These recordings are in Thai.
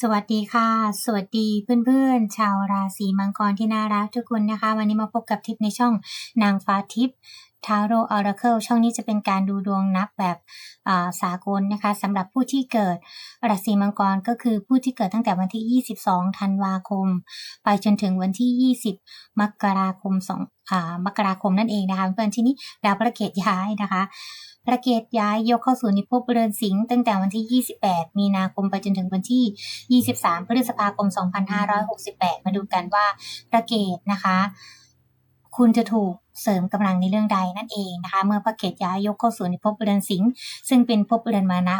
สวัสดีค่ะ สวัสดีเพื่อนๆ ชาวราศีมังกรที่น่ารักทุกคนนะคะ วันนี้มาพบกับทิปในช่องนางฟ้าทิพย์ทาโร่ออราเคิลช่องนี้จะเป็นการดูดวงนับแบบอ่าสากลนะคะสำหรับผู้ที่เกิดราศีมังกรก็คือผู้ที่เกิดตั้งแต่วันที่ 22 ธันวาคม ไปจนถึงวันที่ 20 มกราคม2อ่ามกราคมนั่นเองนะคะเพื่อนๆที่นี้ดาวพระเกตย้ายนะคะ พระเกตย้ายยกเข้าสู่นิภพเรือนสิงห์ตั้งแต่วันที่ 28 มีนาคมไปจนถึงวันที่ 23 พฤษภาคม 2568 มาดูกันว่าพระเกตนะคะ คุณจะถูกเสริมกำลังในเรื่องใดนั่นเองนะคะ เมื่อพระเกตย้ายยกเข้าสู่นิภพเรือนสิงห์ซึ่งเป็นภพเรือนมานะ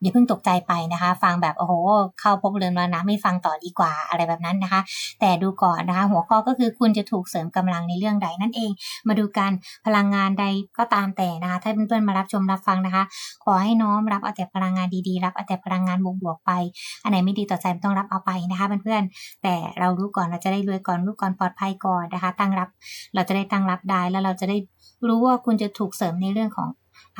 อย่าเพิ่งตกใจไปนะคะ ฟังแบบโอ้โห เข้าภพเรือนมานะไม่ฟังต่อดีกว่าอะไรแบบนั้นนะคะ แต่ดูก่อนนะคะ หัวข้อก็คือคุณจะถูกเสริมกำลังในเรื่องใดนั่นเอง มาดูกันพลังงานใดก็ตามแต่นะคะ ถ้าเพื่อนๆมารับชมรับฟังนะคะ ขอให้น้อมรับเอาแต่พลังงานดีๆ รับเอาแต่พลังงานบวกๆไป อันไหนไม่ดีต่อใจไม่ต้องรับเอาไปนะคะเพื่อนๆแต่เรารู้ก่อนเราจะได้รวยก่อนรู้ก่อนปลอดภัยก่อนนะคะ ตั้งรับ เราจะได้ตั้งรับได้แล้วเราจะได้รู้ว่าคุณจะถูกเสริมในเรื่องของ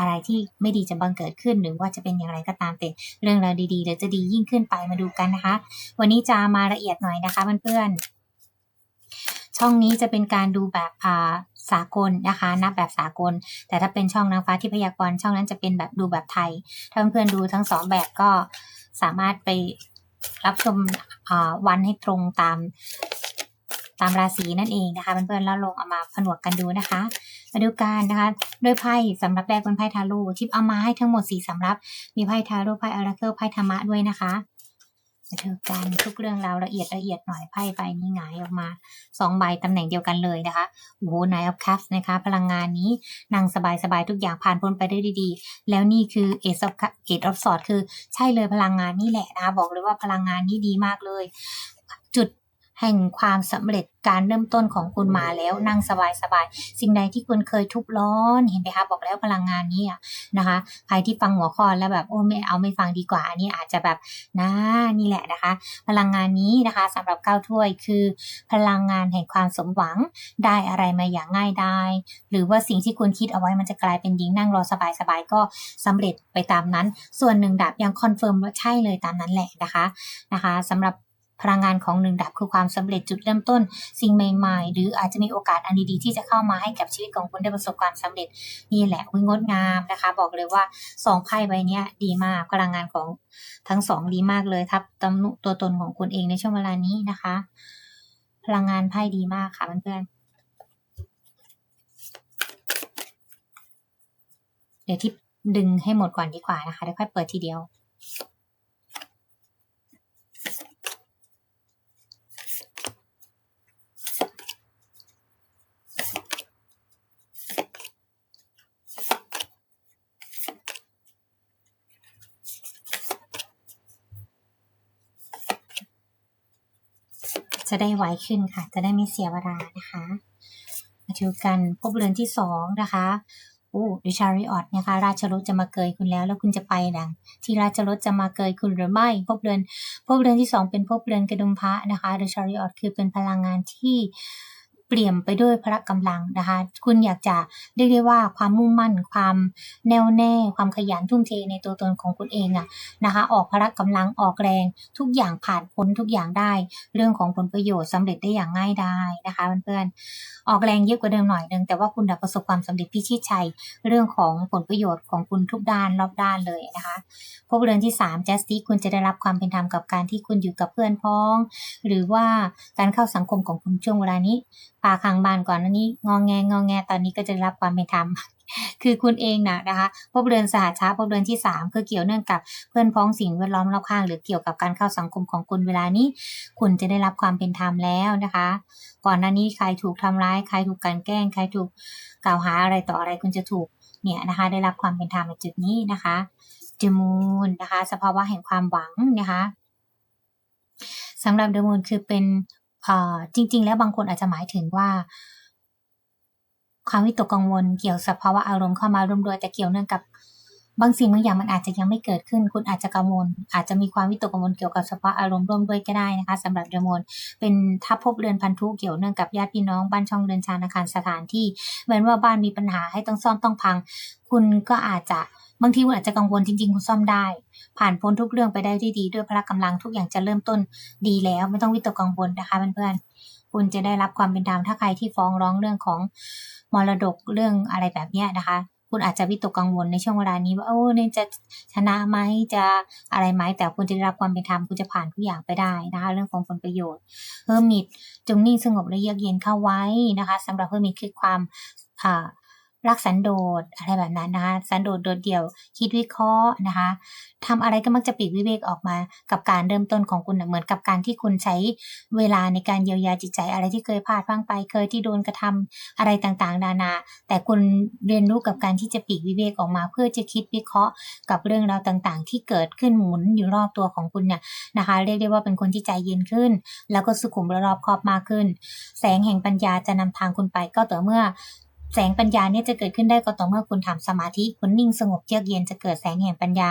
อะไรที่ไม่ดีจะบังเกิดขึ้น หรือว่าจะเป็นอย่างไรก็ตามแต่เรื่องราวดีๆเดี๋ยวจะดียิ่งขึ้นไปมาดูกันนะคะ วันนี้จะมาละเอียดหน่อยนะคะเพื่อนๆช่องนี้จะเป็นการดูแบบอ่าสากลนะคะนับแบบสากล แต่ถ้าเป็นช่องนางฟ้าที่พยากรณ์ช่องนั้นจะเป็นแบบดูแบบไทย ถ้าเพื่อนๆดูทั้งสองแบบก็สามารถไปรับชมวันให้ตรงตาม ตามราศีนั่นเองนะคะเพื่อนๆแล้วลงเอามาผนวกกันดูนะคะ มาดูกันนะคะด้วยไพ่สำรับแรกเป็นไพ่ทาโร่ทิปเอามาให้ทั้งหมดสี่สำรับ มีไพ่ทาโร่ไพ่ออราเคิลไพ่ธรรมะด้วยนะคะมาดูกันทุกเรื่องราวละเอียดละเอียดหน่อยไพ่ใบนี้หงายออกมาสองใบตำแหน่งเดียวกันเลยนะคะโอ้โห Nine of Cups นะคะ พลังงานนี้นั่งสบายๆทุกอย่างผ่านพ้นไปได้ดีๆ แล้วนี่คือ Ace of Cup- Eight of Swords คือใช่เลยพลังงานนี่แหละนะคะบอกเลยว่าพลังงานนี้ดีมากเลย แห่งความสำเร็จการเริ่มต้นของคุณมาแล้วนั่งสบายๆสิ่งใดที่คุณเคยทุบร้อนเห็นไหมคะบอกแล้วพลังงานนี้อะนะคะใครที่ฟังหัวข้อแล้วแบบโอ้ไม่เอาไม่ฟังดีกว่าอันนี้อาจจะแบบนะนี่แหละนะคะ พลังงานนี้นะคะสำหรับเก้าถ้วยคือ พลังงานแห่งความสมหวังได้อะไรมาอย่างง่ายได้หรือว่าสิ่งที่คุณคิดเอาไว้มันจะกลายเป็นจริงนั่งรอสบายๆก็สำเร็จไปตามนั้น ส่วนหนึ่งดาบยังคอนเฟิร์มว่าใช่เลยตามนั้นแหละนะคะนะคะสำหรับ พลังงานของหนึ่งดาบคือความสำเร็จจุดเริ่มต้น สิ่งใหม่ๆ หรืออาจจะมีโอกาสอันดีๆที่จะเข้ามาให้กับชีวิตของคุณได้ประสบความสำเร็จนี่แหละวิงดงามนะคะ บอกเลยว่าสองไพ่ใบนี้ดีมากพลังงานของทั้งสองดีมากเลยทับตำหนุตัวตนของคุณเองในช่วงเวลานี้นะคะ พลังงานไพ่ดีมากค่ะเพื่อนๆเดี๋ยวที่ดึงให้หมดก่อนดีกว่านะคะเดี๋ยวค่อยเปิดทีเดียว จะได้ไวขึ้นค่ะ จะได้ไม่เสียเวลานะคะ มาดูกันพบเรือนที่สองนะคะอู้ดิชาริออตนะคะ ราชรถจะมาเกยคุณแล้ว แล้วคุณจะไปดังที่ราชรถจะมาเกยคุณหรือไม่พบเรือนพบเรือนที่สองเป็นพบเรือนกระดุมพระนะคะดิชาริออตคือเป็นพลังงานที่ เปลี่ยมไปด้วยพละกำลังนะคะ คุณอยากจะเรียกได้ว่าความมุ่งมั่น ความแน่วแน่ ความขยันทุ่มเทในตัวตนของคุณเองอะนะคะ ออกพละกำลังออกแรง ทุกอย่างผ่านพ้นทุกอย่างได้ เรื่องของผลประโยชน์สำเร็จได้อย่างง่ายไดายนะคะเพื่อนๆออกแรงเยอะกว่าเดิมหน่อยนึงแต่ว่าคุณจะประสบความสำเร็จพิชิตชัยเรื่องของผลประโยชน์ของคุณทุกด้านรอบด้านเลยนะคะพบเรือนที่3 justice คุณจะได้รับความเป็นธรรมกับการที่คุณอยู่กับเพื่อนพ้อง หรือว่าการเข้าสังคมของคุณช่วงเวลานี้ปาคังบ้านก่อนหน้านี้งองแงงองแงตอนนี้ก็จะได้รับความเป็นธรรมคือคุณเองนะนะคะ พบเรือนสหัชชาพบเรือนที่ 3 คือเกี่ยวเนื่องกับเพื่อนพ้องสิ่งแวดล้อมรอบข้าง หรือเกี่ยวกับการเข้าสังคมของคุณเวลานี้ คุณจะได้รับความเป็นธรรมแล้วนะคะ ก่อนหน้านี้ใครถูกทำร้ายใครถูกกลันแกล้งใครถูกกล่าวหาอะไรต่ออะไรคุณจะถูกเนี่ยนะคะ ได้รับความเป็นธรรมในจุดนี้นะคะเดมูนนะคะ สภาวะแห่งความหวังนะคะสำหรับเดมูนคือเป็น จริง ๆ แล้วบางคนอาจจะหมายถึงว่า ความวิตกกังวลเกี่ยวกับภาวะอารมณ์เข้ามารวมด้วยแต่เกี่ยวเนื่องกับบางสิ่งบางอย่างมันอาจจะยังไม่เกิดขึ้น คุณอาจจะกังวล อาจจะมีความวิตกกังวลเกี่ยวกับสภาวะอารมณ์ร่วมด้วยก็ได้นะคะสำหรับเดโมนเป็นทับพบเรือนพันธุเกี่ยวเนื่องกับญาติพี่น้องบ้านช่องเรือนชานอาคารสถานที่เหมือนว่าบ้านมีปัญหาให้ต้องซ่อมต้องพัง คุณก็อาจจะบางทีคุณอาจจะกังวลจริง ๆ คุณซ่อมได้ ผ่านพ้นทุกเรื่องไปได้ด้วยดี ด้วยพละกำลังทุกอย่างจะเริ่มต้นดีแล้ว ไม่ต้องวิตกกังวลนะคะเพื่อนๆคุณจะได้รับความเป็นธรรมถ้าใครที่ฟ้องร้องเรื่องของมรดกเรื่องอะไรแบบเนี้ยนะคะ คุณอาจจะวิตกกังวลในช่วงเวลานี้ว่าโอ้เนี่ยจะชนะไหมจะอะไรไหมแต่คุณจะได้รับความเป็นธรรมคุณจะผ่านทุกอย่างไปได้นะคะ เรื่องของผลประโยชน์เฮอร์มิตจงนิ่งสงบและเยือกเย็นเข้าไว้นะคะสำหรับเฮอร์มิตคือความอ่า รักสันโดษอะไรแบบนั้นนะคะ สันโดษโดดเดี่ยว คิดวิเคราะห์นะคะทำอะไรก็มักจะปีกวิเวกออกมา กับการเริ่มต้นของคุณเหมือนกับการที่คุณใช้เวลาในการเยียวยาจิตใจอะไรที่เคยพลาดพังไป เคยที่โดนกระทำอะไรต่างๆ นานา แต่คุณเรียนรู้กับการที่จะปีกวิเวกออกมา เพื่อจะคิดวิเคราะห์กับเรื่องราวต่างๆ ที่เกิดขึ้นหมุนอยู่รอบตัวของคุณเนี่ยนะคะเรียกได้ว่าเป็นคนที่ใจเย็นขึ้น แล้วก็สุขุมและรอบคอบมากขึ้น แสงแห่งปัญญาจะนำทางคุณไปก็ต่อเมื่อ แสงปัญญาเนี่ยจะเกิดขึ้นได้ก็ต่อเมื่อคุณทำสมาธิคุณนิ่งสงบเยือกเย็นจะเกิดแสงแห่งปัญญา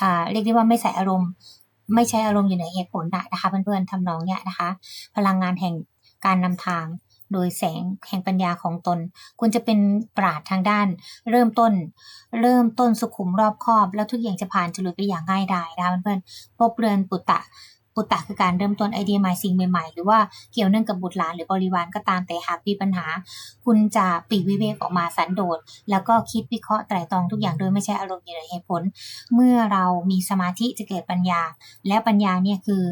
อ่าเรียกได้ว่าไม่ใส่อารมณ์ ไม่ใช้อารมณ์อยู่ในเหตุผลนะคะเพื่อนๆทำนองเนี่ยนะคะ พลังงานแห่งการนำทาง โดยแสงแห่งปัญญาของตน คุณจะเป็นปราดทางด้าน เริ่มต้น เริ่มต้นสุขุมรอบคอบ แล้วทุกอย่างจะผ่านจะหลุดไปอย่างง่ายดายนะคะเพื่อนๆพบเรือนปุตตะ ปุตตะคือการเริ่มต้นไอเดียใหม่สิ่งใหม่ๆ หรือว่าเกี่ยวเนื่องกับบุตรหลานหรือบริวารก็ตามแต่หากมีปัญหา คุณจะปีกวิเวกออกมาสันโดษ แล้วก็คิดวิเคราะห์ไตร่ตรองทุกอย่างโดยไม่ใช่อารมณ์อยู่ในเหตุผล เมื่อเรามีสมาธิจะเกิดปัญญา และปัญญาเนี่ยคือ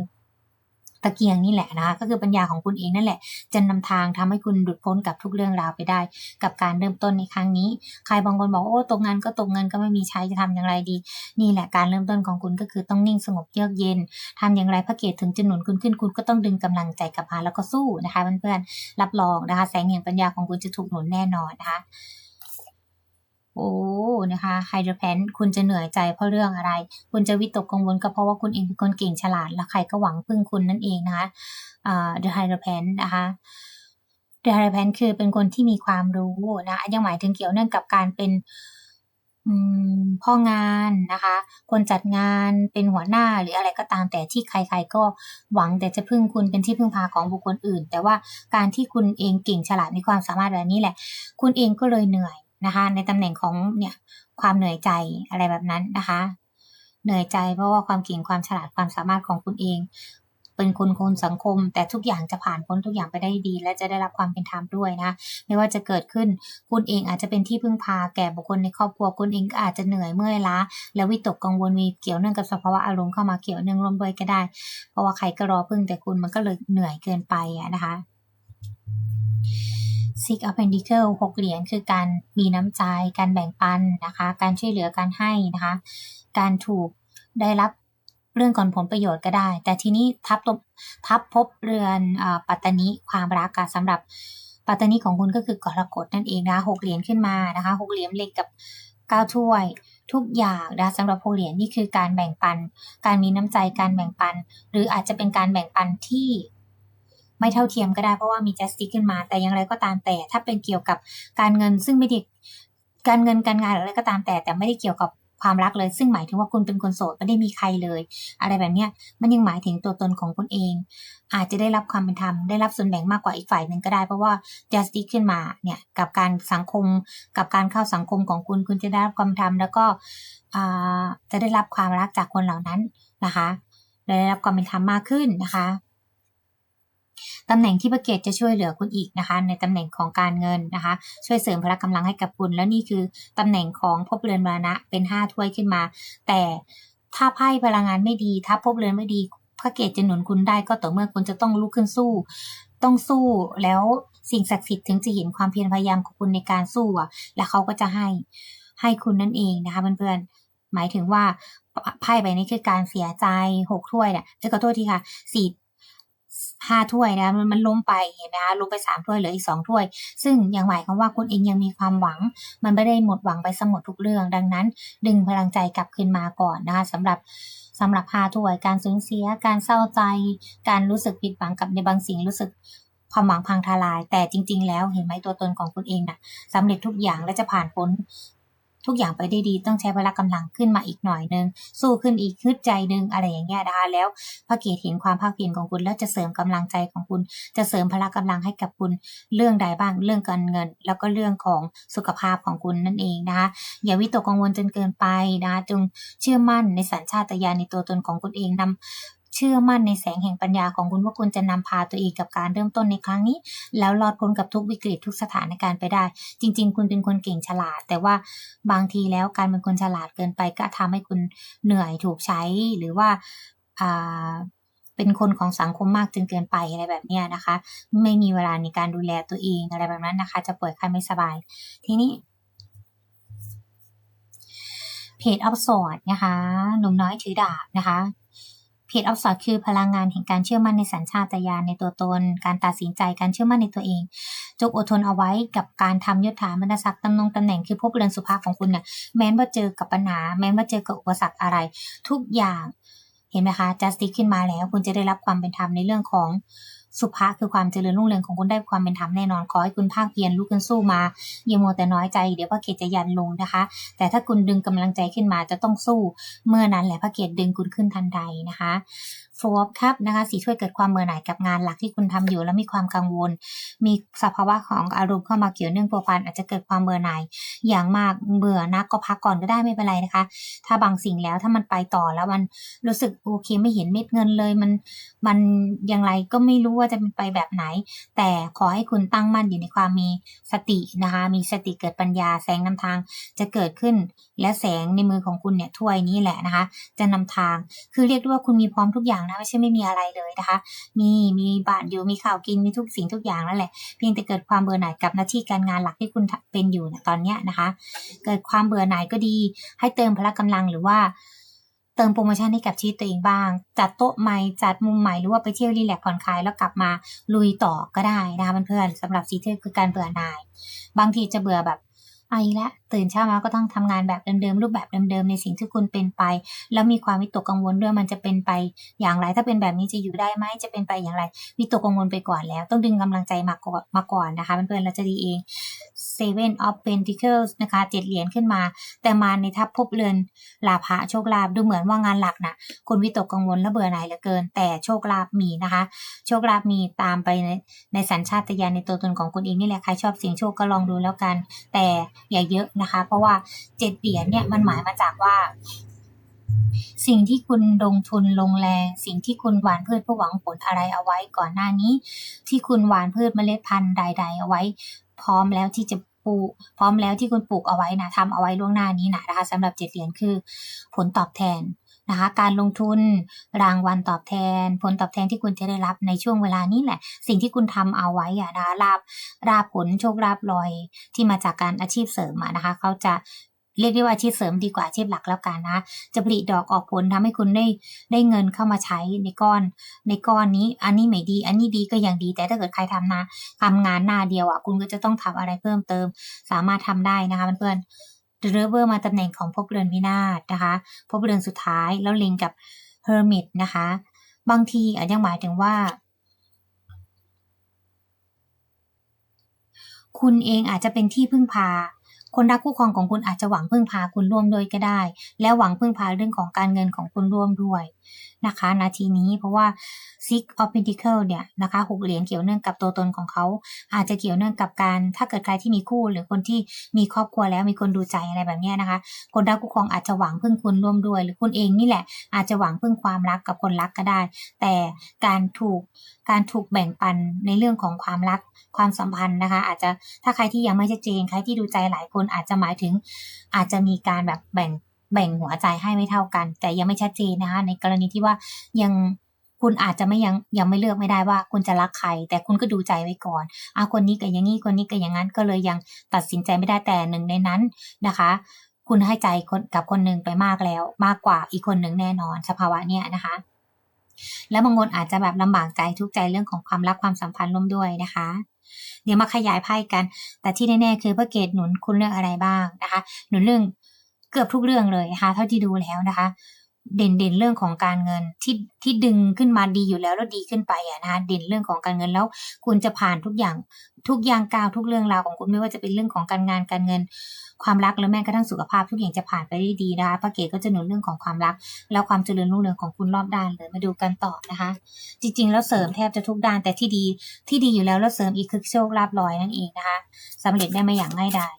ตะเกียงนี่แหละนะคะก็คือปัญญาของคุณเองนั่นแหละ จะนำทางทำให้คุณหลุดพ้นกับทุกเรื่องราวไปได้ กับการเริ่มต้นในครั้งนี้ ใครบางคนบอกโอ้ตกงานก็ตกเงินก็ไม่มีใช้จะทำอย่างไรดี นี่แหละการเริ่มต้นของคุณก็คือต้องนิ่งสงบเยือกเย็นทำอย่างไรพระเกตถึงจะหนุนคุณขึ้นคุณก็ต้องดึงกำลังใจกลับมาแล้วก็สู้นะคะเพื่อนๆรับรองนะคะแสงแห่งปัญญาของคุณจะถูกหนุนแน่นอนนะคะ โอ้นะคะไฮโดรแพนคุณจะเหนื่อยใจเพราะเรื่องอะไร คุณจะวิตกกังวลก็เพราะว่าคุณเองเป็นคนเก่งฉลาด และใครก็หวังพึ่งคุณนั่นเองนะคะอ่า The Hierophant นะคะ The Hierophant คือเป็นคนที่มีความรู้นะยังหมายถึงเกี่ยวเนื่องกับการเป็นพ่องานนะคะ คนจัดงานเป็นหัวหน้าหรืออะไรก็ตามแต่ที่ใคร ๆ ก็หวังแต่จะพึ่งคุณเป็นที่พึ่งพาของบุคคลอื่น แต่ว่าการที่คุณเองเก่งฉลาดมีความสามารถแบบนี้แหละ คุณเองก็เลยเหนื่อย นะคะ ในตำแหน่งของเนี่ยความเหนื่อยใจอะไรแบบนั้นนะคะ เหนื่อยใจเพราะว่าความเก่งความฉลาดความสามารถของคุณเอง เป็นคนคนสังคม แต่ทุกอย่างจะผ่านพ้นทุกอย่างไปได้ดี และจะได้รับความเป็นธรรมด้วยนะ ไม่ว่าจะเกิดขึ้นคุณเองอาจจะเป็นที่พึ่งพาแก่บุคคลในครอบครัวคุณเองก็อาจจะเหนื่อยเมื่อยล้าแล้ววิตกกังวลมีเกี่ยวเนื่องกับสภาวะอารมณ์เข้ามาเกี่ยวเนื่องร่วมด้วยก็ได้ เพราะว่าใครก็รอพึ่งแต่คุณมันก็เลยเหนื่อยเกินไปนะคะ Six of Pentacles หกเหรียญคือการมีน้ำใจ การแบ่งปันนะคะ การช่วยเหลือการให้นะคะ การถูกได้รับเรื่องก่อนผลประโยชน์ก็ได้ แต่ทีนี้ทับตบทับพบเรือนอปัตตานิความรักค่ะสำหรับปัตตานิของคุณก็คือกรกฎนั่นเองนะหกเหรียญขึ้นมานะคะหกเหรียญเล็กกับเก้าถ้วย ทุกอย่างนะสำหรับหกเหรียญนี่คือการแบ่งปัน การมีน้ำใจการแบ่งปัน หรืออาจจะเป็นการแบ่งปันที่ ไม่เท่าเทียมก็ได้เพราะว่ามี justice ขึ้นมา แต่อย่างไรก็ตามแต่ถ้าเป็นเกี่ยวกับการเงินซึ่งไม่ได้การเงินการงานอะไรก็ตามแต่ แต่ไม่ได้เกี่ยวกับความรักเลย ซึ่งหมายถึงว่าคุณเป็นคนโสดไม่ได้มีใครเลย อะไรแบบเนี้ยมันยังหมายถึงตัวตนของคุณเอง อาจจะได้รับความเป็นธรรมได้รับส่วนแบ่งมากกว่าอีกฝ่ายหนึ่งก็ได้ เพราะว่า justice ขึ้นมาเนี่ยกับการสังคม กับการเข้าสังคมของคุณคุณจะได้รับความธรรมแล้วก็จะได้รับความรักจากคนเหล่านั้นนะคะได้รับความเป็นธรรมมากขึ้นนะคะ ตำแหน่งที่พระเกตจะช่วยเหลือคุณอีกนะคะ ในตำแหน่งของการเงินนะคะ ช่วยเสริมพละกำลังให้กับคุณ แล้วนี่คือตำแหน่งของภพเรือนมรณะเป็นห้าถ้วยขึ้นมา แต่ถ้าไพ่พลังงานไม่ดี ถ้าภพเรือนไม่ดีพระเกตจะหนุนคุณได้ก็ต่อเมื่อคุณจะต้องลุกขึ้นสู้ ต้องสู้แล้วสิ่งศักดิ์สิทธิ์ถึงจะเห็นความเพียรพยายามของคุณในการสู้อะ และเขาก็จะให้ให้คุณนั่นเองนะคะเพื่อนๆหมายถึงว่าไพ่ใบนี้คือการเสียใจหกถ้วยเนี่ยจะขอโทษทีค่ะสี่ ห้าถ้วยนะมันมันล้มไปเห็นไหมคะล้มไปสามถ้วยเหลืออีกสองถ้วย ซึ่งยังหมายความว่าคุณเองยังมีความหวัง มันไม่ได้หมดหวังไปสมดทุกเรื่อง ดังนั้น ดึงพลังใจกลับคืนมาก่อนนะคะสำหรับสำหรับห้าถ้วยการสูญเสีย การเศร้าใจ การรู้สึกผิดหวังกับในบางสิ่งรู้สึกความหวังพังทลาย แต่จริง ๆ แล้วเห็นไหมตัวตนของคุณเองนะ่ะสำเร็จทุกอย่างและจะผ่านพ้น ทุกอย่างไปได้ดีต้องใช้พละกำลังขึ้นมาอีกหน่อยนึง สู้ขึ้นอีกฮึดใจนึงอะไรอย่างเงี้ยนะคะแล้วพระเกศเห็นความภาคเพียรของคุณ แล้วจะเสริมกำลังใจของคุณ จะเสริมพละกำลังให้กับคุณเรื่องใดบ้างเรื่องการเงิน แล้วก็เรื่องของสุขภาพของคุณนั่นเองนะคะอย่าวิตกกังวลจนเกินไปนะคะจงเชื่อมั่นในสัญชาตญาณในตัวตนของคุณเองนำ เชื่อมั่นในแสงแห่งปัญญาของคุณว่าคุณจะนำพาตัวเองกับการเริ่มต้นในครั้งนี้ แล้วรอดพ้นกับทุกวิกฤตทุกสถานการณ์ไปได้ จริง ๆ คุณเป็นคนเก่งฉลาด แต่ว่าบางทีแล้วการเป็นคนฉลาดเกินไปก็ทำให้คุณเหนื่อยถูกใช้หรือว่าเป็นคนของสังคมมากจนเกินไปอะไรแบบนี้นะคะ ไม่มีเวลาในการดูแลตัวเองอะไรแบบนั้นนะคะ จะป่วยไข้ไม่สบาย ทีนี้เพจออฟสอดนะคะหนุ่มน้อยถือดาบนะคะ เพจออฟสอดคือพลังงานแห่งการเชื่อมั่นในสัญชาตญาณในตัวตน การตัดสินใจการเชื่อมั่นในตัวเอง จงอดทนเอาไว้กับการทำยศถาบรรดาศักดิ์ตำแหน่งตำแหน่งคือภพเรือนสุภาพของคุณเนี่ยแม้ว่าเจอกับปัญหา แม้ว่าเจอกับอุปสรรคอะไร ทุกอย่างเห็นไหมคะจัสติขึ้นมาแล้ว คุณจะได้รับความเป็นธรรมในเรื่องของ สุภาคือความเจริญรุ่งเรืองของคุณได้ความเป็นธรรมแน่นอน ขอให้คุณภาคเพียรลุกขึ้นสู้มาอย่ามัวแต่น้อยใจเดี๋ยวพระเกศจะยันลงนะคะ แต่ถ้าคุณดึงกำลังใจขึ้นมาจะต้องสู้ เมื่อนั้นแหละพระเกศดึงคุณขึ้นทันใดนะคะ โฟร์ครับนะคะสีช่วยเกิดความเมื่อหน่ายกับงานหลักที่คุณทำอยู่ แล้วมีความกังวล มีสภาวะของอารมณ์เข้ามาเกี่ยวเนื่องพัวพันอาจจะเกิดความเบื่อหน่าย อย่างมากเบื่อนักก็พักก่อนก็ได้ไม่เป็นไรนะคะ ถ้าบางสิ่งแล้วถ้ามันไปต่อแล้วมันรู้สึกโอเคไม่เห็นเม็ดเงินเลยมันมันอย่างไรก็ไม่รู้ว่าจะเป็นไปแบบไหน แต่ขอให้คุณตั้งมั่นอยู่ในความมีสตินะคะมีสติเกิดปัญญาแสงนำทางจะเกิดขึ้น และแสงในมือของคุณเนี่ยถ้วยนี้แหละนะคะ จะนำทางคือเรียกได้ว่าคุณมีพร้อมทุกอย่างนะไม่ใช่ไม่มีอะไรเลยนะคะ มีมีบ้านอยู่มีข้าวกินมีทุกสิ่งทุกอย่างนั่นแหละเพียงแต่เกิดความเบื่อหน่ายกับหน้าที่การงานหลักที่คุณเป็นอยู่นะตอนเนี้ยนะคะ เกิดความเบื่อหน่ายก็ดี ให้เติมพละกำลังหรือว่าเติมโปรโมชั่นให้กับชีวิตตัวเองบ้าง จัดโต๊ะใหม่ จัดมุมใหม่ หรือว่าไปเที่ยวรีแลกซ์ผ่อนคลายแล้วกลับมาลุยต่อก็ได้นะคะเพื่อนๆสำหรับซีเทอร์คือการเบื่อหน่าย บางทีจะเบื่อแบบ ไอ้ละตื่นเช้ามาก็ต้องทำงานแบบเดิมๆรูปแบบเดิมๆในสิ่งที่คุณเป็นไป แล้วมีความวิตกกังวลด้วยมันจะเป็นไปอย่างไรถ้าเป็นแบบนี้จะอยู่ได้ไหมจะเป็นไปอย่างไรวิตกกังวลไปก่อนแล้ว ต้องดึงกำลังใจมาก่อนมาก่อนนะคะเพื่อนๆเราจะดีเอง Seven of Pentacles นะคะเจ็ดเหรียญขึ้นมา แต่มาในทับภพเรือนลาภะโชคลาภดูเหมือนว่างานหลักนะคนวิตกกังวลและเบื่อหน่ายเหลือเกิน แต่โชคลาภมีนะคะ โชคลาภมีตามไปในในสัญชาตญาณในตัวตนของคุณเองนี่แหละใครชอบเสียงโชคก็ลองดูแล้วกัน แต่อย่าเยอะนะคะ เพราะว่าเจ็ดเหรียญเนี่ยมันหมายมาจากว่าสิ่งที่คุณลงทุนลงแรง สิ่งที่คุณหวานพืชเพื่อหวังผลอะไรเอาไว้ก่อนหน้านี้ ที่คุณหวานพืชเมล็ดพันธุ์ใด ๆ เอาไว้ พร้อมแล้วที่จะปลูกพร้อมแล้วที่คุณปลูกเอาไว้นะทำเอาไว้ล่วงหน้านี้นะนะคะสำหรับเจ็ดเหรียญคือผลตอบแทนนะคะการลงทุนรางวัลตอบแทน ผลตอบแทนที่คุณจะได้รับในช่วงเวลานี้แหละ สิ่งที่คุณทำเอาไว้อะนะคะลาบราบผลโชคลาบลอยที่มาจากการอาชีพเสริมอะนะคะเขาจะ เรียกได้ว่าอาชีพเสริมดีกว่าอาชีพหลักแล้วกันนะ จะผลิดอกออกผลทำให้คุณได้ได้เงินเข้ามาใช้ในก้อน ในก้อนนี้ อันนี้ไม่ดี อันนี้ดีก็ยังดี แต่ถ้าเกิดใครทำนะทำงานหน้าเดียวอะคุณก็จะต้องทำอะไรเพิ่มเติม สามารถทำได้นะคะเพื่อนๆเรเวอร์มาตำแหน่งของภพเรือนวินาศนะคะภพเรือนสุดท้ายแล้วเลิงกับเฮอร์มิตนะคะ บางทีอาจจะหมายถึงว่าคุณเองอาจจะเป็นที่พึ่งพา คนรักคู่ครองของคุณอาจจะหวังพึ่งพาคุณร่วมด้วยก็ได้ และหวังพึ่งพาเรื่องของการเงินของคุณร่วมด้วย นะคะนาทีนี้เพราะว่า Six of Pentacles เนี่ยนะคะหกเหรียญเกี่ยวเนื่องกับตัวตนของเขา อาจจะเกี่ยวเนื่องกับการ ถ้าเกิดใครที่มีคู่ หรือคนที่มีครอบครัวแล้วมีคนดูใจอะไรแบบนี้นะคะ คนรักคู่ครองอาจจะหวังพึ่งคุณร่วมด้วย หรือคุณเองนี่แหละ อาจจะหวังพึ่งความรักกับคนรักก็ได้ แต่การถูกการถูกแบ่งปันในเรื่องของความรักความสัมพันธ์นะคะ อาจจะถ้าใครที่ยังไม่ชัดเจนใครที่ดูใจหลายคนอาจจะหมายถึง อาจจะมีการแบบแบ่ง แบ่งหัวใจให้ไม่เท่ากัน แต่ยังไม่ชัดเจนนะคะ ในกรณีที่ว่ายังคุณอาจจะไม่ยังยังไม่เลือกไม่ได้ว่าคุณจะรักใคร แต่คุณก็ดูใจไว้ก่อนอะคนนี้ก็อย่างนี้คนนี้ก็อย่างนั้นก็เลยยังตัดสินใจไม่ได้แต่หนึ่งในนั้นนะคะ คุณให้ใจคนกับคนหนึ่งไปมากแล้ว มากกว่าอีกคนหนึ่งแน่นอนสภาวะเนี้ยนะคะแล้วบางคนอาจจะแบบลำบากใจทุกใจเรื่องของความรักความสัมพันธ์ร่วมด้วยนะคะ เดี๋ยวมาขยายไพ่กัน แต่ที่แน่ๆคือพระเกตหนุนคุณเรื่องอะไรบ้างนะคะ หนุนเรื่อง เกือบทุกเรื่องเลยนะคะเท่าที่ดูแล้วนะคะ เด่นเด่นเรื่องของการเงินที่ที่ดึงขึ้นมาดีอยู่แล้วแล้วดีขึ้นไปอะนะคะเด่นเรื่องของการเงินแล้วคุณจะผ่านทุกอย่างทุกอย่างก้าวทุกเรื่องราวของคุณไม่ว่าจะเป็นเรื่องของการงานการเงินความรักหรือแม้กระทั่งสุขภาพทุกอย่างจะผ่านไปได้ดีนะคะพระเกศก็จะหนุนเรื่องของความรัก แล้วความเจริญรุ่งเรืองของคุณรอบด้านเลยมาดูกันต่อนะคะ จริง ๆ แล้วเสริมแทบจะทุกด้านแต่ที่ดีที่ดีอยู่แล้วแล้วเสริมอีกคือโชคลาภลอยนั่นเองนะคะสำเร็จได้มาอย่างง่ายดาย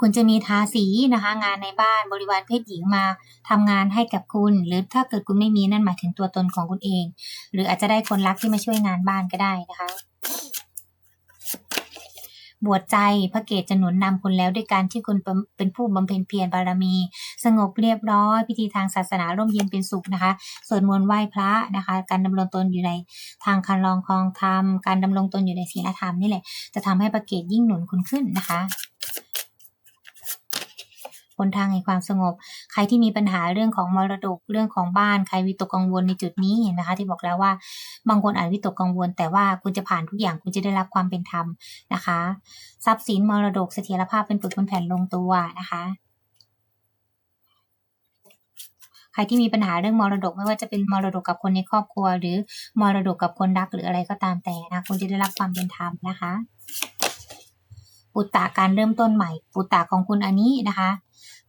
คุณจะมีทาสีนะคะ งานในบ้านบริวารเพศหญิงมาทำงานให้กับคุณ หรือถ้าเกิดคุณไม่มีนั่นหมายถึงตัวตนของคุณเอง หรืออาจจะได้คนรักที่มาช่วยงานบ้านก็ได้นะคะบวชใจพระเกศจะหนุนนำคุณแล้วด้วยการที่คุณเป็นผู้บำเพ็ญเพียรบารมี สงบเรียบร้อย พิธีทางศาสนาร่มเย็นเป็นสุขนะคะสวดมนต์ไหว้พระนะคะ การดำรงตนอยู่ในทางคันลองคลองธรรม การดำรงตนอยู่ในศีลธรรมนี่แหละจะทำให้พระเกศยิ่งหนุนคุณขึ้นนะคะ นทางแห่งความสงบ ใครที่มีปัญหาเรื่องของมรดกเรื่องของบ้าน ใครวิตกกังวลในจุดนี้เห็นไหมคะที่บอกแล้วว่า บางคนอาจวิตกกังวล แต่ว่าคุณจะผ่านทุกอย่างคุณจะได้รับความเป็นธรรมนะคะ ทรัพย์สินมรดกเสถียรภาพเป็นปึกเป็นแผ่นลงตัวนะคะใครที่มีปัญหาเรื่องมรดกไม่ว่าจะเป็นมรดกกับคนในครอบครัว หรือมรดกกับคนรักหรืออะไรก็ตามแต่นะคุณจะได้รับความเป็นธรรมนะคะ ปุตตะการเริ่มต้นใหม่ ปุตตะของคุณอันนี้นะคะ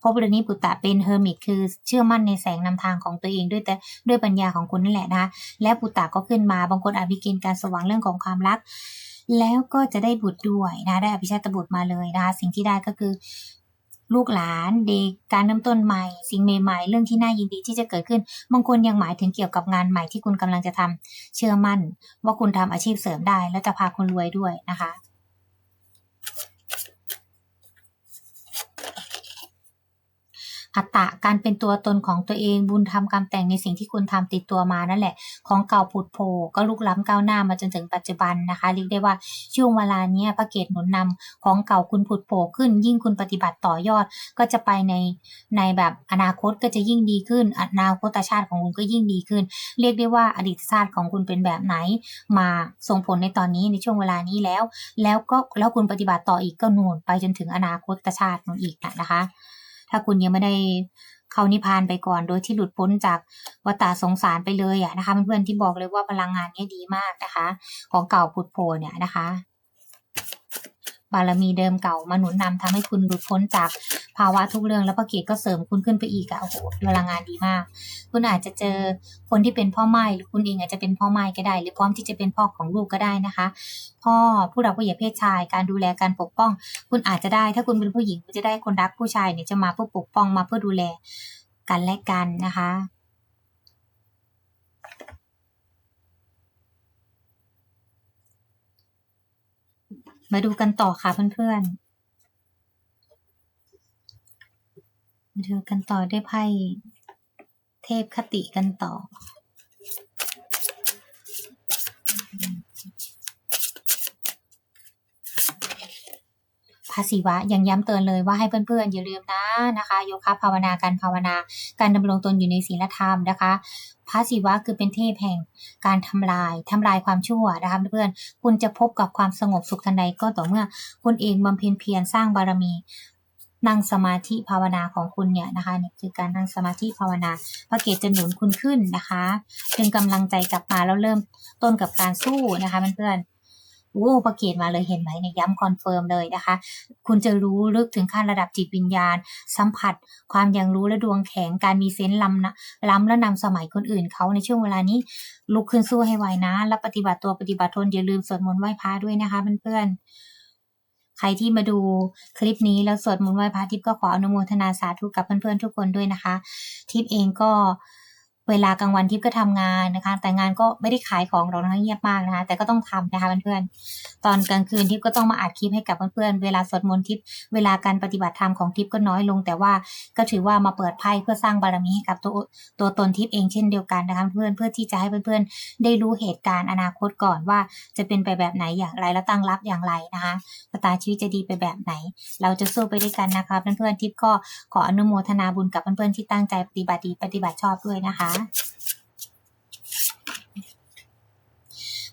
พบเรื่องนี้ปุตตะเป็นเฮอร์มิตคือเชื่อมั่นในแสงนำทางของตัวเองด้วยแต่ด้วยปัญญาของคุณนั่นแหละนะคะและปุตตะก็ขึ้นมาบางคนอาจมีเกณฑ์การสว่างเรื่องของความรัก แล้วก็จะได้บุตรด้วยนะได้อภิชาตบุตรมาเลยนะคะสิ่งที่ได้ก็คือลูกหลานเด็กการเริ่มต้นใหม่ สิ่งใหม่ๆ เรื่องที่น่ายินดีที่จะเกิดขึ้น บางคนยังหมายถึงเกี่ยวกับงานใหม่ที่คุณกำลังจะทำเชื่อมั่น ว่าคุณทำอาชีพเสริมได้ แล้วจะพาคุณรวยด้วยนะคะ อัตตะการเป็นตัวตนของตัวเองบุญทำกรรมแต่งในสิ่งที่คุณทำติดตัวมานั่นแหละ ของเก่าผุดโผล่ก็ลุกล้ำก้าวหน้ามาจนถึงปัจจุบันนะคะเรียกได้ว่าช่วงเวลานี้พระเกตหนุนนำของเก่าคุณผุดโผล่ขึ้น ยิ่งคุณปฏิบัติต่อยอด ก็จะไปในในแบบอนาคตก็จะยิ่งดีขึ้นอนาคตชาติของคุณก็ยิ่งดีขึ้น เรียกได้ว่าอดีตชาติของคุณเป็นแบบไหน มาส่งผลในตอนนี้ในช่วงเวลานี้แล้ว แล้วก็แล้วคุณปฏิบัติต่ออีกก็นูนไปจนถึงอนาคตชาตินู้นอีกนะคะ ถ้าคุณยังไม่ได้เข้านิพพานไปก่อน โดยที่หลุดพ้นจากวัฏสงสารไปเลยอะนะคะเพื่อนๆที่บอกเลยว่าพลังงานนี้ดีมากนะคะ ของเก่าผุดโผล่เนี่ยนะคะ บารมีเดิมเก่ามาหนุนนำทำให้คุณหลุดพ้นจากภาวะทุกเรื่องแล้วพระเกียรติก็เสริมคุณขึ้นไปอีกอะโอ้โหพลังงานดีมาก คุณอาจจะเจอคนที่เป็นพ่อไม้หรือคุณเองอาจจะเป็นพ่อไม้ก็ได้ หรือพร้อมที่จะเป็นพ่อของลูกก็ได้นะคะ พ่อผู้รักผู้ใหญ่เพศชาย การดูแลการปกป้อง คุณอาจจะได้ ถ้าคุณเป็นผู้หญิงคุณจะได้คนรักผู้ชายเนี่ยจะมาเพื่อปกป้องมาเพื่อดูแลกันและกันนะคะ มาดูกันต่อค่ะเพื่อนๆ มาดูกันต่อด้วยไพ่เทพคติกันต่อ ภาษีวะยังย้ำเตือนเลยว่าให้เพื่อนๆ อย่าลืมนะนะคะโยคะภาวนาการภาวนาการดำรงตนอยู่ในศีลธรรมนะคะ พระศิวะคือเป็นเทพแห่งการทำลายทำลายความชั่วนะคะเพื่อนคุณจะพบกับความสงบสุขทันใดก็ต่อเมื่อ คุณเองบำเพ็ญเพียรสร้างบารมีนั่งสมาธิภาวนาของคุณเนี่ยนะคะเนี่ยคือการนั่งสมาธิภาวนาพระเกศจะหนุนคุณขึ้นนะคะเป็นกำลังใจกลับมาแล้วเริ่มต้นกับการสู้นะคะเพื่อน โอ้ประเกตมาเลยเห็นไหมเนี่ยย้ำคอนเฟิร์มเลยนะคะ คุณจะรู้ลึกถึงขั้นระดับจิตวิญญาณ สัมผัส ความยังรู้และดวงแข็งการมีเซนส์ล้ำนะล้ำและนำสมัยคนอื่นเขาในช่วงเวลานี้ ลุกขึ้นสู้ให้ไวนะ และปฏิบัติตัวปฏิบัติทนอย่าลืมสวดมนต์ไหว้พระด้วยนะคะเพื่อนๆใครที่มาดูคลิปนี้แล้วสวดมนต์ไหว้พระทิพย์ก็ขออนุโมทนาสาธุกับเพื่อนๆทุกคนด้วยนะคะ ทิพย์เองก็ เวลากลางวันทิพย์ก็ทำงานนะคะ แต่งานก็ไม่ได้ขายของเรานะเงียบมากนะคะ แต่ก็ต้องทำนะคะเพื่อนๆตอนกลางคืนทิพย์ก็ต้องมาอัดคลิปให้กับเพื่อนๆเวลาสวดมนต์ทิพย์เวลาการปฏิบัติธรรมของทิพย์ก็น้อยลง แต่ว่าก็ถือว่ามาเปิดไพ่เพื่อสร้างบารมีให้กับตัวตัวตนทิพย์เองเช่นเดียวกันนะคะเพื่อนเพื่อที่จะให้เพื่อนๆได้รู้เหตุการณ์อนาคตก่อนว่าจะเป็นไปแบบไหนอย่างไรแล้วตั้งรับอย่างไรนะคะชะตาชีวิตจะดีไปแบบไหน เราจะสู้ไปด้วยกันนะคะเพื่อนๆทิพย์ก็ขออนุโมทนาบุญกับเพื่อนๆที่ตั้งใจปฏิบัติดีปฏิบัติชอบด้วยนะคะ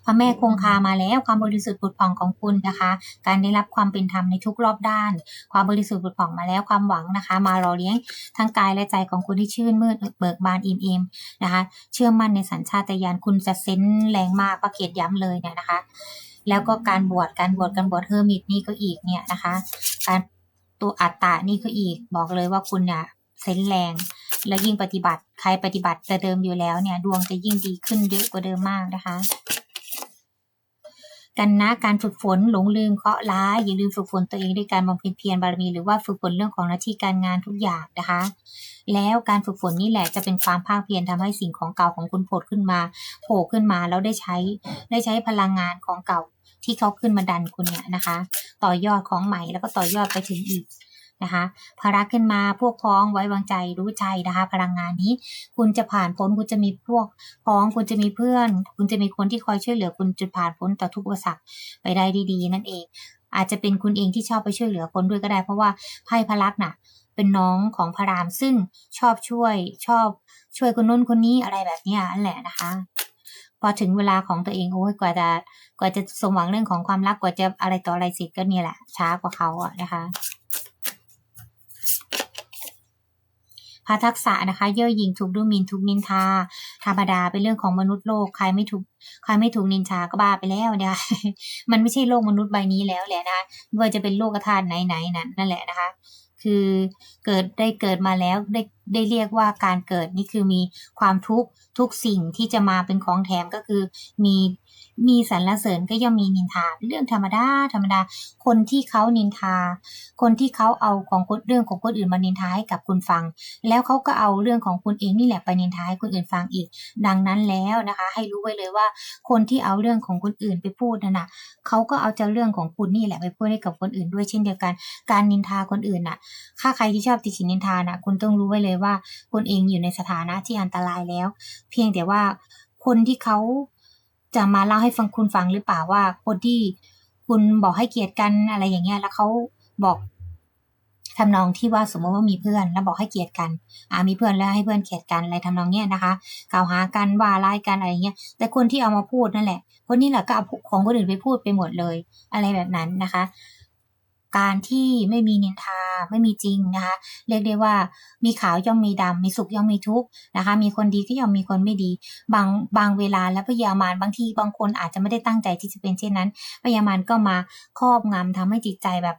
พระแม่คงคามาแล้วความบริสุทธิ์ผุดผ่องของคุณนะคะ การได้รับความเป็นธรรมในทุกรอบด้าน ความบริสุทธิ์ผุดผ่องมาแล้วความหวังนะคะ มารอเลี้ยงทั้งกายและใจของคุณที่ชื่นมืดเบิกบานอิ่มเอมนะคะ เชื่อมั่นในสัญชาตญาณคุณจะเซนส์แรงมากประเกตย้ำเลยเนี่ยนะคะ แล้วก็การบวชการบวชการบวชเฮอร์มิตนี่ก็อีกเนี่ยนะคะ การตัวอัตตานี่ก็อีกบอกเลยว่าคุณเนี่ยเซนส์แรง แล้วยิ่งปฏิบัติ ใครปฏิบัติแต่เดิมอยู่แล้วเนี่ย ดวงจะยิ่งดีขึ้นเยอะกว่าเดิมมากนะคะ กันนะการฝึกฝนหลงลืมเคาะร้ายอย่าลืมฝึกฝนตัวเองด้วยการบำเพ็ญเพียรบารมีหรือว่าฝึกฝนเรื่องของหน้าที่การงานทุกอย่างนะคะ แล้วการฝึกฝนนี่แหละจะเป็นความภาคเพียรทำให้สิ่งของเก่าของคุณโผล่ขึ้นมาโผล่ขึ้นมาแล้วได้ใช้ได้ใช้พลังงานของเก่าที่เขาขึ้นมาดันคุณเนี่ยนะคะ ต่อยอดของใหม่แล้วก็ต่อยอดไปถึงอีก นะคะภาระขึ้นมาพวกพ้องไว้วางใจรู้ใจนะคะ พลังงานนี้ คุณจะผ่านพ้นคุณจะมีพวกพ้อง คุณจะมีเพื่อน คุณจะมีคนที่คอยช่วยเหลือ คุณจนผ่านพ้นต่อทุกอุปสรรคไปได้ดีๆ นั่นเอง อาจจะเป็นคุณเองที่ชอบไปช่วยเหลือคนด้วยก็ได้ เพราะว่าไพ่พลักน่ะเป็นน้องของพระรามซึ่งชอบช่วยชอบช่วยคนนู้นคนนี้อะไรแบบนี้นั่นแหละนะคะพอถึงเวลาของตัวเองโอ้ยกว่าจะกว่าจะสมหวังเรื่องของความรักกว่าจะอะไรต่ออะไรเสร็จก็เนี่ยแหละ ช้ากว่าเขาอะนะคะ พระทักษะนะคะ เย่อหยิ่งถูกดูหมิ่นถูกนินทา ธรรมดาเป็นเรื่องของมนุษย์โลกใครไม่ถูกใครไม่ถูกนินทาก็บ้าไปแล้วเนี่ยมันไม่ใช่โลกมนุษย์ใบนี้แล้วแหละนะคะว่าจะเป็นโลกธาตุไหนๆนั้นนั่นแหละนะคะ คือ เกิดได้เกิดมาแล้วได้ได้เรียกว่าการเกิดนี่คือมีความทุกข์ทุกสิ่งที่จะมาเป็นของแถมก็คือ มีมีสรรเสริญก็ย่อมมีนินทาเรื่องธรรมดาธรรมดา คนที่เขานินทา คนที่เขาเอาของคนเรื่องของคนอื่นมานินทาให้กับคุณฟัง แล้วเขาก็เอาเรื่องของคุณเองนี่แหละไปนินทาให้คนอื่นฟังอีก ดังนั้นแล้วนะคะ ให้รู้ไว้เลยว่า คนที่เอาเรื่องของคนอื่นไปพูดนั่นนะเขาก็เอาจะเรื่องของคุณนี่แหละไปพูดให้กับคนอื่นด้วยเช่นเดียวกัน การนินทาคนอื่นน่ะ ถ้าใครที่ชอบติฉินนินทานะคุณต้องรู้ไว้เลยว่าคุณเองอยู่ในสถานะที่อันตรายแล้ว เพียงแต่ว่าคนที่เขาจะมาเล่าให้ฟังคุณฟังหรือเปล่าว่า คนที่คุณบอกให้เกียรติกันอะไรอย่างเงี้ย แล้วเขาบอกทำนองที่ว่าสมมติว่ามีเพื่อนแล้วบอกให้เกียรติกันอ่ามีเพื่อนแล้วให้เพื่อนเกลียดกันอะไรทำนองเนี้ยนะคะ กล่าวหากันว่าร้ายกันอะไรเงี้ย แต่คนที่เอามาพูดนั่นแหละ คนนี้แหละก็เอาของคนอื่นไปพูดไปหมดเลย อะไรแบบนั้นนะคะ การที่ไม่มีนินทาไม่มีจริงนะคะเรียกได้ว่ามีขาวย่อมมีดำมีสุขย่อมมีทุกข์นะคะ มีคนดีก็ย่อมมีคนไม่ดี บางบางเวลาแล้วพยามารบางทีบางคนอาจจะไม่ได้ตั้งใจที่จะเป็นเช่นนั้นพยามารก็มาครอบงำทำให้จิตใจแบบ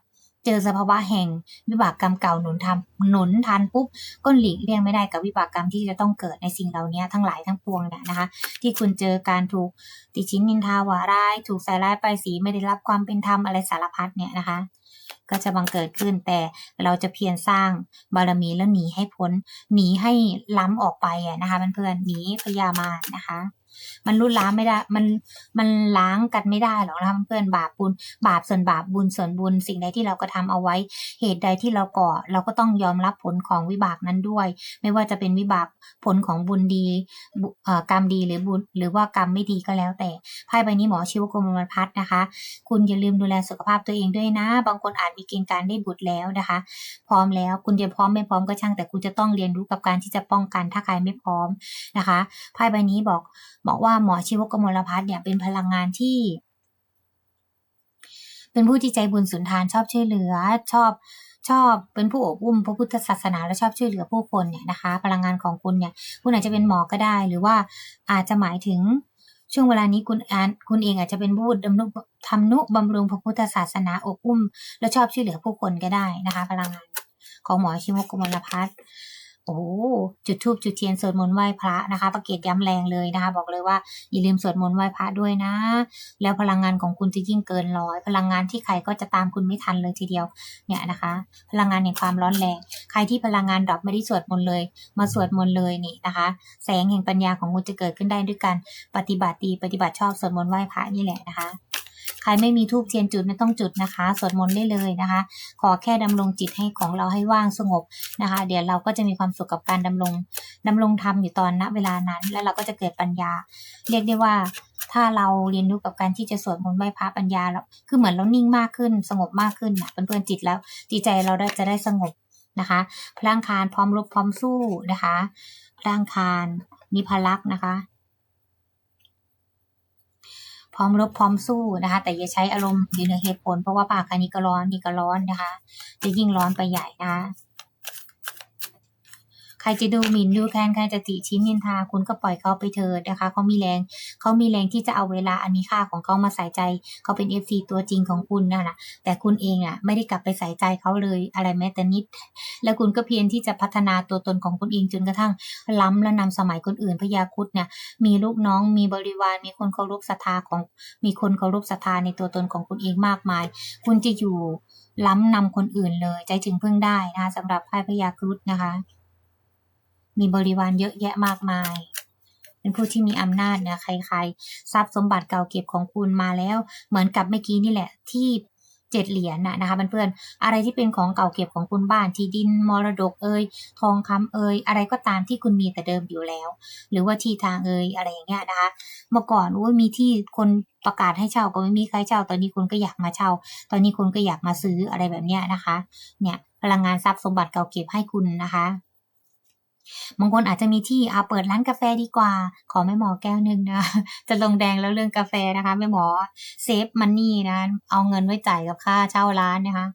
จอสภาวะแห่งวิบากกรรมเก่าหนุนทำหนุนทันปุ๊บก็หลีกเลี่ยงไม่ได้กับวิบากกรรมที่จะต้องเกิดในสิ่งเหล่านี้ทั้งหลายทั้งปวงนะนะคะ ที่คุณเจอการถูกติชินนินทาว่าร้าย ถูกใส่ร้ายไปสีไม่ได้รับความเป็นธรรมอะไรสารพัดเนี่ยนะคะ ก็จะบังเกิดขึ้นแต่เราจะเพียรสร้างบารมีแล้วหนีให้พ้นหนีให้ล้ำออกไปนะคะเพื่อนๆหนีพยามารนะคะ มันรุดล้างไม่ได้ มันมันล้างกันไม่ได้หรอกนะเพื่อนบาปบุญ บาปส่วนบาปบุญส่วนบุญ สิ่งใดที่เราก็ทำเอาไว้ เหตุใดที่เราก่อ เราก็ต้องยอมรับผลของวิบากนั้นด้วย ไม่ว่าจะเป็นวิบากผลของบุญดีอ่อกรรมดีหรือบุญหรือว่ากรรมไม่ดีก็แล้วแต่ไพ่ใบนี้หมอชีวกรมมพัฒน์นะคะ คุณอย่าลืมดูแลสุขภาพตัวเองด้วยนะ บางคนอาจมีเกณฑ์การได้บุตรแล้วนะคะ พร้อมแล้วคุณจะพร้อมไม่พร้อมก็ช่างแต่คุณจะต้องเรียนรู้กับการที่จะป้องกันถ้าใครไม่พร้อมนะคะไพ่ใบนี้บอกบอกว่าหมอชีวกมลพัฒน์เนี่ยเป็นพลังงานที่ เป็นผู้ที่ใจบุญสุนทานชอบช่วยเหลือ ชอบชอบเป็นผู้อบอุ้มพระพุทธศาสนาและชอบช่วยเหลือผู้คนเนี่ยนะคะ พลังงานของคุณเนี่ย คุณอาจจะเป็นหมอก็ได้ หรือว่าอาจจะหมายถึงช่วงเวลานี้คุณอาคุณเองอาจจะเป็นผู้ดำนุทำนุบำรุงพระพุทธศาสนาอบอุ้ม และชอบช่วยเหลือผู้คนก็ได้นะคะ พลังงานของหมอชิวกมลพัฒน์ โอ้จุดทูบจุดเทียนสวดมนต์ไหว้พระนะคะ ประเกตย้ำแรงเลยนะคะ บอกเลยว่าอย่าลืมสวดมนต์ไหว้พระด้วยนะ แล้วพลังงานของคุณจะยิ่งเกินร้อย พลังงานที่ใครก็จะตามคุณไม่ทันเลยทีเดียวเนี่ยนะคะ พลังงานแห่งความร้อนแรง ใครที่พลังงานดรอปไม่ได้สวดมนต์เลย มาสวดมนต์เลยนี่นะคะ แสงแห่งปัญญาของคุณจะเกิดขึ้นได้ด้วยการปฏิบัติดีปฏิบัติชอบสวดมนต์ไหว้พระนี่แหละนะคะ ใครไม่มีทูบเทียนจุดไม่ต้องจุดนะคะ สวดมนต์ได้เลยนะคะ ขอแค่ดำรงจิตให้ของเราให้ว่างสงบนะคะ เดี๋ยวเราก็จะมีความสุขกับการดำรงดำรงธรรมอยู่ตอนณเวลานั้น แล้วเราก็จะเกิดปัญญา เรียกได้ว่าถ้าเราเรียนรู้กับการที่จะสวดมนต์ไหว้พระปัญญาแล้วคือเหมือนเรานิ่งมากขึ้น สงบมากขึ้นนะเพื่อนๆจิตแล้วจิตใจเราได้จะได้สงบนะคะพลังคารพร้อมรบพร้อมสู้นะคะพลังคารมีพลักษณ์นะคะ ร้อมรบพร้อมสู้นะคะ แต่อย่าใช้อารมณ์อยู่ในเหตุผลเพราะว่าปากคานนี้ก็ร้อนนี่ก็ร้อนนะคะ จะยิ่งร้อนไปใหญ่นะคะ ใครจะดูหมิ่นดูแคลนใครจะติชิ้นนินทาคุณก็ปล่อยเขาไปเถิดนะคะเขามีแรงเขามีแรงที่จะเอาเวลาอันมีค่าของเขามาใส่ใจเขาเป็นเอฟซีตัวจริงของคุณนั่นแหละแต่คุณเองอะไม่ได้กลับไปใส่ใจเขาเลยอะไรแม้แต่นิด แล้วคุณก็เพียรที่จะพัฒนาตัวตนของคุณเองจนกระทั่งล้ำและนำสมัยคนอื่นพญาครุดเนี่ยมีลูกน้องมีบริวารมีคนเคารพศรัทธาของมีคนเคารพศรัทธาในตัวตนของคุณเองมากมาย คุณจะอยู่ล้ำนำคนอื่นเลย ใจถึงพึ่งได้นะคะสำหรับไพ่พญาครุฑนะคะ มีบริวารเยอะแยะมากมาย เป็นผู้ที่มีอำนาจนะใครๆทรัพย์สมบัติเก่าเก็บของคุณมาแล้ว เหมือนกับเมื่อกี้นี่แหละที่เจ็ดเหรียญน่ะนะคะเพื่อนๆอะไรที่เป็นของเก่าเก็บของคุณบ้านที่ดินมรดกเอ่ยทองคำเอ่ยอะไรก็ตามที่คุณมีแต่เดิมอยู่แล้ว หรือว่าที่ทางเอ่ยอะไรอย่างเงี้ยนะคะ เมื่อก่อนว่ามีที่คนประกาศให้เช่าก็ไม่มีใครเช่า ตอนนี้คุณก็อยากมาเช่า ตอนนี้คุณก็อยากมาซื้ออะไรแบบเนี้ยนะคะ เนี่ยพลังงานทรัพย์สมบัติเก่าเก็บให้คุณนะคะ บางคนอาจจะมีที่เอาเปิดร้านกาแฟดีกว่า ขอแม่หมอแก้วหนึ่งนะ จะลงแดงแล้วเรื่องกาแฟนะคะแม่หมอเซฟมันนี่นะ เอาเงินไว้จ่ายกับค่าเช่าร้านนะคะ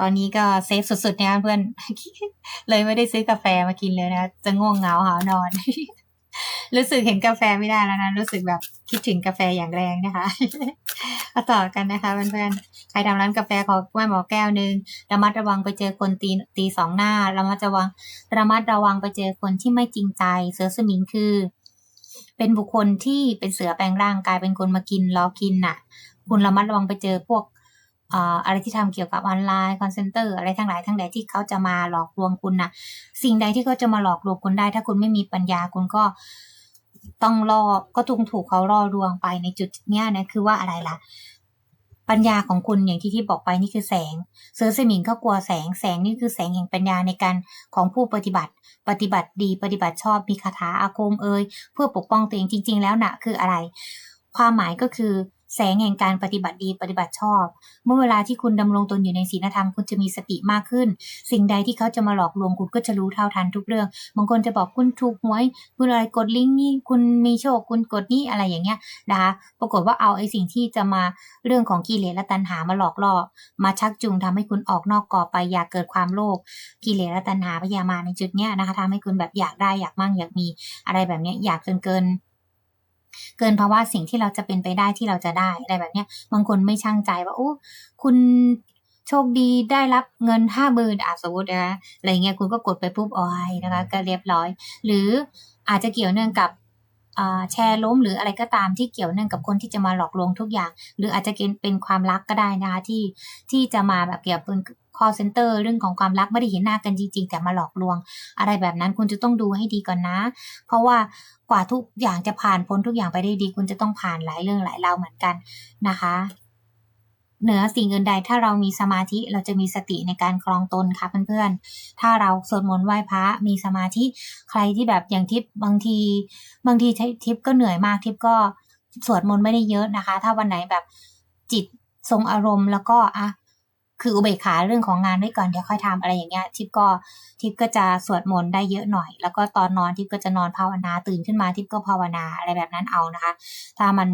ตอนนี้ก็เซฟสุดๆเนี่ยเพื่อน เลยไม่ได้ซื้อกาแฟมากินเลยนะ จะง่วงเหงาหานอน รู้สึกเห็นกาแฟไม่ได้แล้วนะ รู้สึกแบบคิดถึงกาแฟอย่างแรงนะคะก็ต่อกันนะคะเพื่อนๆ ใครทำร้านกาแฟขอแม่หมอแก้วหนึ่งระมัดระวังไปเจอคนตีตีสองหน้า ระมัดระวัง ระมัดระวังไปเจอคนที่ไม่จริงใจ เสือสมิงคือ เป็นบุคคลที่เป็นเสือแปลงร่างกายเป็นคนมากินล้อกินน่ะ คุณระมัดระวังไปเจอพวก อะไรที่ทำเกี่ยวกับออนไลน์คอนเซนเตอร์อะไรทั้งหลายทั้งหลายที่เขาจะมาหลอกลวงคุณนะสิ่งใดที่เขาจะมาหลอกลวงคุณได้ ถ้าคุณไม่มีปัญญาคุณก็ต้องรอก็ตุงถูกเขารอลวงไปในจุดเนี้ยนะคือว่าอะไรล่ะ ปัญญาของคุณอย่างที่ที่บอกไปนี่คือแสงเสือสมิงเขากลัวแสงแสงนี่คือแสงแห่งปัญญาในการของผู้ปฏิบัติ ปฏิบัติดีปฏิบัติชอบมีคาถาอาคมเอ่ยเพื่อปกป้องตัวเองจริง ๆ แล้วน่ะคืออะไร ความหมายก็คือ แสงแห่งการปฏิบัติดีปฏิบัติชอบ เมื่อเวลาที่คุณดำรงตนอยู่ในศีลธรรมคุณจะมีสติมากขึ้น สิ่งใดที่เขาจะมาหลอกลวงคุณก็จะรู้เท่าทันทุกเรื่อง บางคนจะบอกคุณถูกหวยคุณอะไรกดลิงก์นี่คุณมีโชคคุณกดนี่อะไรอย่างเงี้ยนะคะปรากฏว่าเอาไอ้สิ่งที่จะมาเรื่องของกิเลสและตัณหามาหลอกล่อมาชักจูงทำให้คุณออกนอกกรอบไปอยากเกิดความโลภกิเลสและตัณหาพยามาในจุดเนี้ยนะคะทำให้คุณแบบอยากได้อยากมั่งอยากมีอะไรแบบเนี้ยอยากจนเกิน เกินภาวะสิ่งที่เราจะเป็นไปได้ที่เราจะได้อะไรแบบเนี้ยบางคนไม่ช่างใจว่าโอ้คุณโชคดีได้รับเงินห้าหมื่นอาสมมตินะอะไรเงี้ยคุณก็กดไปปุ๊บออยนะคะก็เรียบร้อย หรืออาจจะเกี่ยวเนื่องกับแชร์ล้มหรืออะไรก็ตามที่เกี่ยวเนื่องกับคนที่จะมาหลอกลวงทุกอย่าง หรืออาจจะเป็นความรักก็ได้นะคะที่ที่จะมาแบบเกี่ยวกับ call center เรื่องของความรักไม่ได้เห็นหน้ากันจริง ๆ แต่มาหลอกลวง อะไรแบบนั้นคุณจะต้องดูให้ดีก่อนนะ เพราะว่ากว่าทุกอย่างจะผ่านพ้นทุกอย่างไปได้ดี คุณจะต้องผ่านหลายเรื่องหลายราวเหมือนกันนะคะเหนือสิ่งอื่นใดถ้าเรามีสมาธิเราจะมีสติในการครองตนค่ะเพื่อนๆ ถ้าเราสวดมนต์ไหว้พระมีสมาธิใครที่แบบอย่างทิพบางที บางทีทิพก็เหนื่อยมากทิพก็สวดมนต์ไม่ได้เยอะนะคะ ถ้าวันไหนแบบจิตทรงอารมณ์แล้วก็อะ คืออุเบกขาเรื่องของงานไว้ก่อนเดี๋ยวค่อยทำอะไรอย่างเงี้ยทิพก็ทิพก็จะสวดมนต์ได้เยอะหน่อย แล้วก็ตอนนอนทิพก็จะนอนภาวนาตื่นขึ้นมาทิพก็ภาวนาอะไรแบบนั้นเอานะคะ ถ้ามัน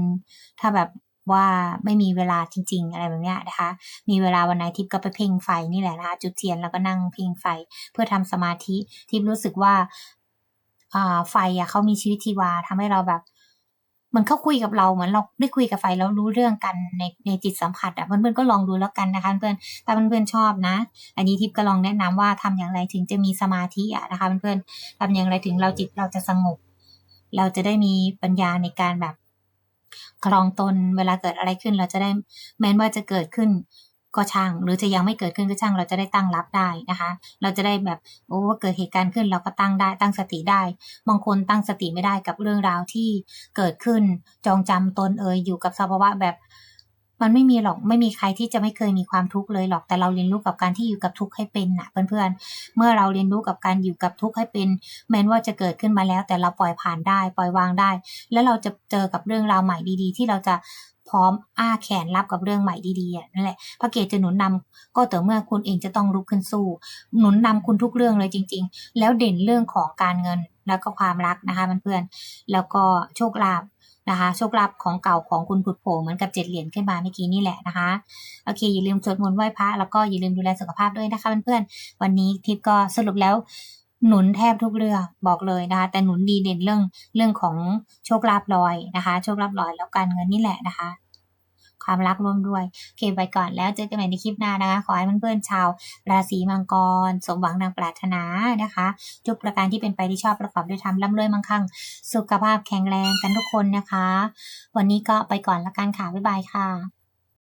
ถ้าแบบว่าไม่มีเวลาจริง ๆ อะไรแบบเนี้ยนะคะ มีเวลาวันไหนทิพก็ไปเพ่งไฟนี่แหละนะคะจุดเทียนแล้วก็นั่งเพ่งไฟเพื่อทำสมาธิทิพรู้สึกว่าอ่าไฟอะเขามีชีวิตชีวาทำให้เราแบบ เหมือนเขาคุยกับเราเหมือนเราได้คุยกับไฟแล้วรู้เรื่องกันในในจิตสัมผัสอะเพื่อนๆก็ลองดูแล้วกันนะคะเพื่อนถ้าเพื่อนๆชอบนะ อันนี้ทิพย์ก็ลองแนะนำว่าทำอย่างไรถึงจะมีสมาธิอะนะคะเพื่อนๆทำอย่างไรถึงเราจิตเราจะสงบ เราจะได้มีปัญญาในการแบบคลองตนเวลาเกิดอะไรขึ้นเราจะได้แม้ว่าจะเกิดขึ้น ก็ช่าง หรือจะยังไม่เกิดขึ้นก็ช่าง เราจะได้ตั้งรับได้นะคะ เราจะได้แบบโอ้ว่าเกิดเหตุการณ์ขึ้นเราก็ตั้งได้ตั้งสติได้ บางคนตั้งสติไม่ได้กับเรื่องราวที่เกิดขึ้น จองจำตนเอ่ยอยู่กับสภาวะแบบมันไม่มีหรอกไม่มีใครที่จะไม่เคยมีความทุกข์เลยหรอกแต่เราเรียนรู้กับการที่อยู่กับทุกข์ให้เป็นนะเพื่อนๆ เมื่อเราเรียนรู้กับการอยู่กับทุกข์ให้เป็น แม้ว่าจะเกิดขึ้นมาแล้ว แต่เราปล่อยผ่านได้ ปล่อยวางได้ แล้วเราจะเจอกับเรื่องราวใหม่ดีๆ ที่เราจะ พร้อมอ้าแขนรับกับเรื่องใหม่ดีๆนั่นแหละพระเกศจะหนุนนำก็แต่เมื่อคุณเองจะต้องลุกขึ้นสู้ หนุนนำคุณทุกเรื่องเลยจริง ๆ แล้วเด่นเรื่องของการเงินแล้วก็ความรักนะคะเพื่อนๆแล้วก็โชคลาภนะคะโชคลาภของเก่าของคุณผุดโผล่เหมือนกับเจ็ดเหรียญขึ้นมาเมื่อกี้นี่แหละนะคะโอเคอย่าลืมสวดมนต์ไหว้พระแล้วก็อย่าลืมดูแลสุขภาพด้วยนะคะเพื่อนๆวันนี้ทิปก็สรุปแล้ว หนุนแทบทุกเรื่องบอกเลยนะคะแต่หนุนดีเด่นเรื่องเรื่องของโชคลาภลอยนะคะ โชคลาภลอยแล้วการเงินนี่แหละนะคะ ความรักร่วมด้วยโอเคไปก่อนแล้วเจอกันใหม่ในคลิปหน้านะคะ ขอให้เพื่อนๆชาว ราศีมังกร สมหวังดังปรารถนานะคะทุกประการที่เป็นไปที่ชอบประกอบด้วยธรรมร่ำรวยมั่งคั่ง สุขภาพแข็งแรงกันทุกคนนะคะ วันนี้ก็ไปก่อนละกันค่ะบ๊ายบายค่ะ